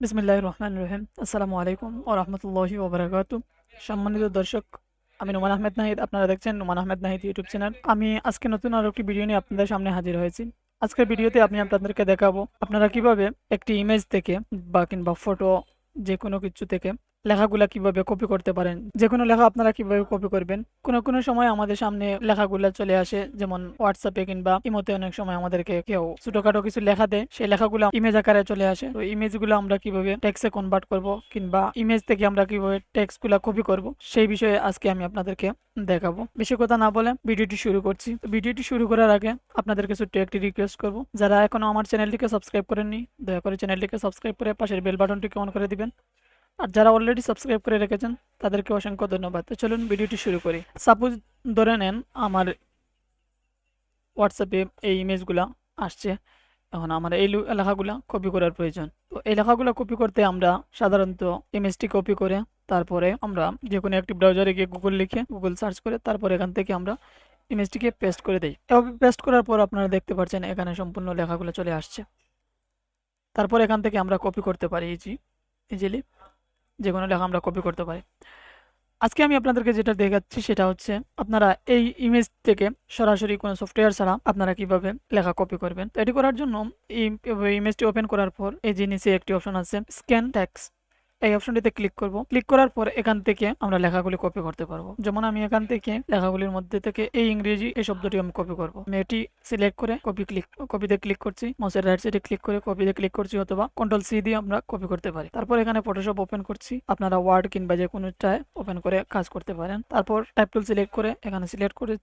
বিসমিল্লাহ রহমান রহিম। আসসালামু আলাইকুম ও রহমতুল্লাহি ওবরাকাত সম্মানিত দর্শক, আমি নোমান আহমেদ নাহিদ। আপনারা দেখছেন নোমান আহমেদ নাহিদ ইউটিউব চ্যানেল। আমি আজকে নতুন আরও একটি ভিডিও নিয়ে আপনাদের সামনে হাজির হয়েছি। আজকের ভিডিওতে আমি আপনাদেরকে দেখাবো, আপনারা কীভাবে একটি ইমেজ থেকে বা কিংবা ফটো যে কোনো কিছু থেকে লেখাগুলা কীভাবে কপি করতে পারেন? যে কোনো লেখা আপনারা কীভাবে কপি করবেন? কোনো কোনো সময় আমাদের সামনে লেখাগুলা চলে আসে, যেমন হোয়াটসঅ্যাপে কিংবা ইমোতে অনেক সময় আমাদেরকে কেউ ছোটখাটো কিছু লেখা দেয়, সেই লেখাগুলো ইমেজ আকারে চলে আসে। তো ইমেজগুলো আমরা কীভাবে টেক্সে কনভার্ট করব কিংবা ইমেজ থেকে আমরা কীভাবে টেক্সটগুলো কপি করব, সেই বিষয়ে আজকে আমি আপনাদেরকে দেখাবো। বেশি কথা না বলে ভিডিওটি শুরু করছি। ভিডিওটি শুরু করার আগে আপনাদের কাছে একটু একটি রিকোয়েস্ট করব। যারা এখনও আমার চ্যানেলটিকে সাবস্ক্রাইব করেননি, দয়া করে চ্যানেলটিকে সাবস্ক্রাইব করে পাশের বেল বাটনটিকে অন করে দিবেন। আর যারা অলরেডি সাবস্ক্রাইব করে রেখেছেন, তাদেরকে অসংখ্য ধন্যবাদ। তো চলুন ভিডিওটি শুরু করি। সাপোজ ধরে নেন আমার হোয়াটসঅ্যাপে এই ইমেজগুলা আসছে। এখন আমার এই লু- লেখাগুলা কপি করার প্রয়োজন। তো এই লেখাগুলো কপি করতে আমরা সাধারণত ইমেজটি কপি করে, তারপরে আমরা যে কোনো একটি ব্রাউজারে গিয়ে গুগল লিখে গুগল সার্চ করে, তারপর এখান থেকে আমরা ইমেজটিকে পেস্ট করে দিই। এভাবে পেস্ট করার পর আপনারা দেখতে পাচ্ছেন এখানে সম্পূর্ণ লেখাগুলো চলে আসছে। তারপর এখান থেকে আমরা কপি করতে পারি ইজি ইজিলি যে কোনো লেখা আমরা কপি করতে পারি। আজকে আমি আপনাদেরকে যেটা দেখাচ্ছি সেটা হচ্ছে, আপনারা এই ইমেজ থেকে সরাসরি কোনো সফটওয়্যার ছাড়া আপনারা কীভাবে লেখা কপি করবেন? তো এটি করার জন্য এই ইমেজটি ওপেন করার পর এই নিচে একটি অপশন আছে স্ক্যান ট্যাক্স এই অপশনটিতে ক্লিক করব। ক্লিক করার পর এখান থেকে আমরা লেখাগুলি কপি করতে পারব। যেমন আমি এখান থেকে লেখাগুলির মধ্যে থেকে এই ইংরেজি এই শব্দটি আমি কপি করব। আমি এটি সিলেক্ট করে কপি ক্লিক কপিতে ক্লিক করছি। মাউসের রাইট সাইডে ক্লিক করে কপিতে ক্লিক করছি অথবা কন্ট্রোল সি দিয়ে আমরা কপি করতে পারি। তারপর এখানে ফটোশপ ওপেন করছি। আপনারা ওয়ার্ড কিংবা যে কোনোটায় ওপেন করে কাজ করতে পারেন। তারপর টাইপ টুল সিলেক্ট করে এখানে সিলেক্ট করে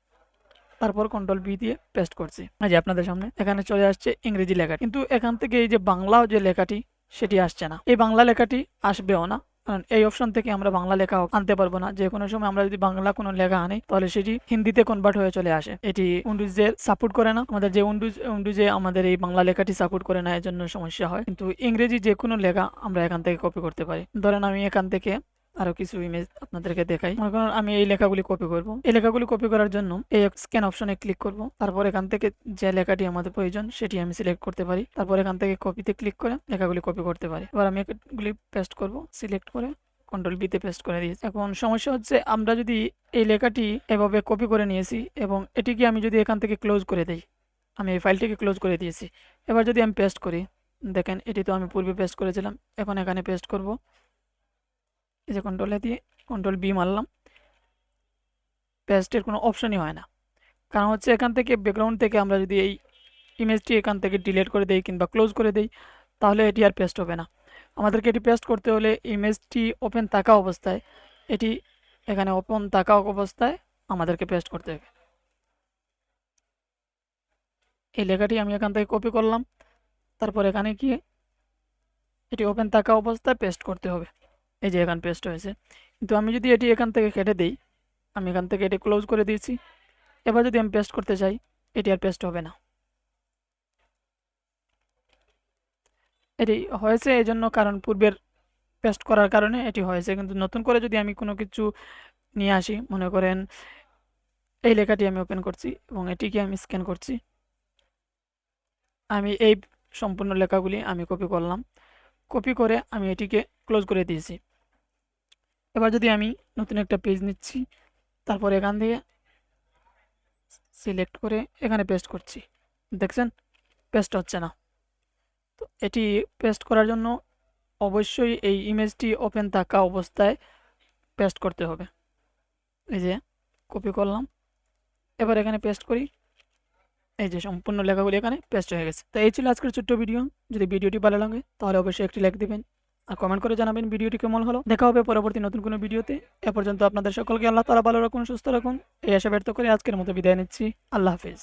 তারপর কন্ট্রোল বি দিয়ে পেস্ট করছি। আপনাদের সামনে এখানে চলে আসছে ইংরেজি লেখা কিন্তু এখান থেকে এই যে বাংলা যে লেখাটি সেটি আসছে না। এই বাংলা লেখাটি আসবেও না। কারণ এই অপশন থেকে আমরা বাংলা লেখা আনতে পারব না। যে কোনো সময় আমরা যদি বাংলা কোনো লেখা আনি, তাহলে সেটি হিন্দিতে কনভার্ট হয়ে চলে আসে। এটি উইন্ডোজের সাপোর্ট করে না। আমাদের যে উন্ডুজ উইন্ডোজে আমাদের এই বাংলা লেখাটি সাপোর্ট করে না এর জন্য সমস্যা হয়। কিন্তু ইংরেজি যে কোনো লেখা আমরা এখান থেকে কপি করতে পারি। ধরেন আমি এখান থেকে আরও কিছু ইমেজ আপনাদেরকে দেখাই। মনে করেন আমি এই লেখাগুলি কপি করব। এই লেখাগুলি কপি করার জন্য এই স্ক্যান অপশনে ক্লিক করব। তারপর এখান থেকে যে লেখাটি আমাদের প্রয়োজন সেটি আমি সিলেক্ট করতে পারি। তারপর এখান থেকে কপিতে ক্লিক করে লেখাগুলি কপি করতে পারি। এবার আমি এগুলি পেস্ট করব। সিলেক্ট করে কন্ট্রোল বিতে পেস্ট করে দিয়েছি। এখন সমস্যা হচ্ছে আমরা যদি এই লেখাটি এভাবে কপি করে নিয়েছি এবং এটিকে আমি যদি এখান থেকে ক্লোজ করে দিই, আমি এই ফাইলটিকে ক্লোজ করে দিয়েছি। এবার যদি আমি পেস্ট করি, দেখেন এটি তো আমি পূর্বে পেস্ট করেছিলাম। এখন এখানে পেস্ট করব। এই যে কন্ট্রোলে দিয়ে কন্ট্রোল বি মারলাম পেস্টের কোনো অপশনই হয় না। কারণ হচ্ছে এখান থেকে ব্যাকগ্রাউন্ড থেকে আমরা যদি এই ইমেজটি এখান থেকে ডিলিট করে দেই কিংবা ক্লোজ করে দেই, তাহলে এটি আর পেস্ট হবে না। আমাদেরকে এটি পেস্ট করতে হলে ইমেজটি ওপেন থাকা অবস্থায়, এটি এখানে ওপেন থাকা অবস্থায় আমাদেরকে পেস্ট করতে হবে। এই লেখাটি আমি এখান থেকে কপি করলাম, তারপর এখানে গিয়ে এটি ওপেন থাকা অবস্থায় পেস্ট করতে হবে। এই যে এখান পেস্ট হয়েছে। কিন্তু আমি যদি এটি এখান থেকে কেটে দিই, আমি এখান থেকে এটি ক্লোজ করে দিয়েছি। এবার যদি আমি পেস্ট করতে চাই, এটি আর পেস্ট হবে না। এটি হয়েছে এই জন্য কারণ পূর্বের পেস্ট করার কারণে এটি হয়েছে। কিন্তু নতুন করে যদি আমি কোনো কিছু নিয়ে আসি, মনে করেন এই লেখাটি আমি ওপেন করছি এবং এটিকে আমি স্ক্যান করছি। আমি এই সম্পূর্ণ লেখাগুলি আমি কপি করলাম। কপি করে আমি এটিকে ক্লোজ করে দিয়েছি। এবার যদি আমি নতুন একটা পেজ নিচ্ছি, তারপর এখান থেকে সিলেক্ট করে এখানে পেস্ট করছি। দেখছেন? পেস্ট হচ্ছে না। তো এটি পেস্ট করার জন্য অবশ্যই এই ইমেজটি ওপেন থাকা অবস্থায় পেস্ট করতে হবে। এই যে কপি করলাম। এবার এখানে পেস্ট করি। এই যে সম্পূর্ণ লেখাগুলি এখানে পেস্ট হয়ে গেছে। তো এই ছিল আজকের ছোট্ট ভিডিও যদি ভিডিওটি ভালো লাগে, তাহলে অবশ্যই একটি লাইক দিবেন। আর কমেন্ট করে জানাবেন ভিডিওটি কেমন হলো। দেখা হবে পরবর্তী নতুন কোনো ভিডিওতে। এ পর্যন্ত আপনাদের সকলকে আল্লাহ তালা ভালো রাখুন, সুস্থ রাখুন। এই আশা ব্যর্থ করে আজকের মতো বিদায় নিচ্ছি। আল্লাহ হাফিজ।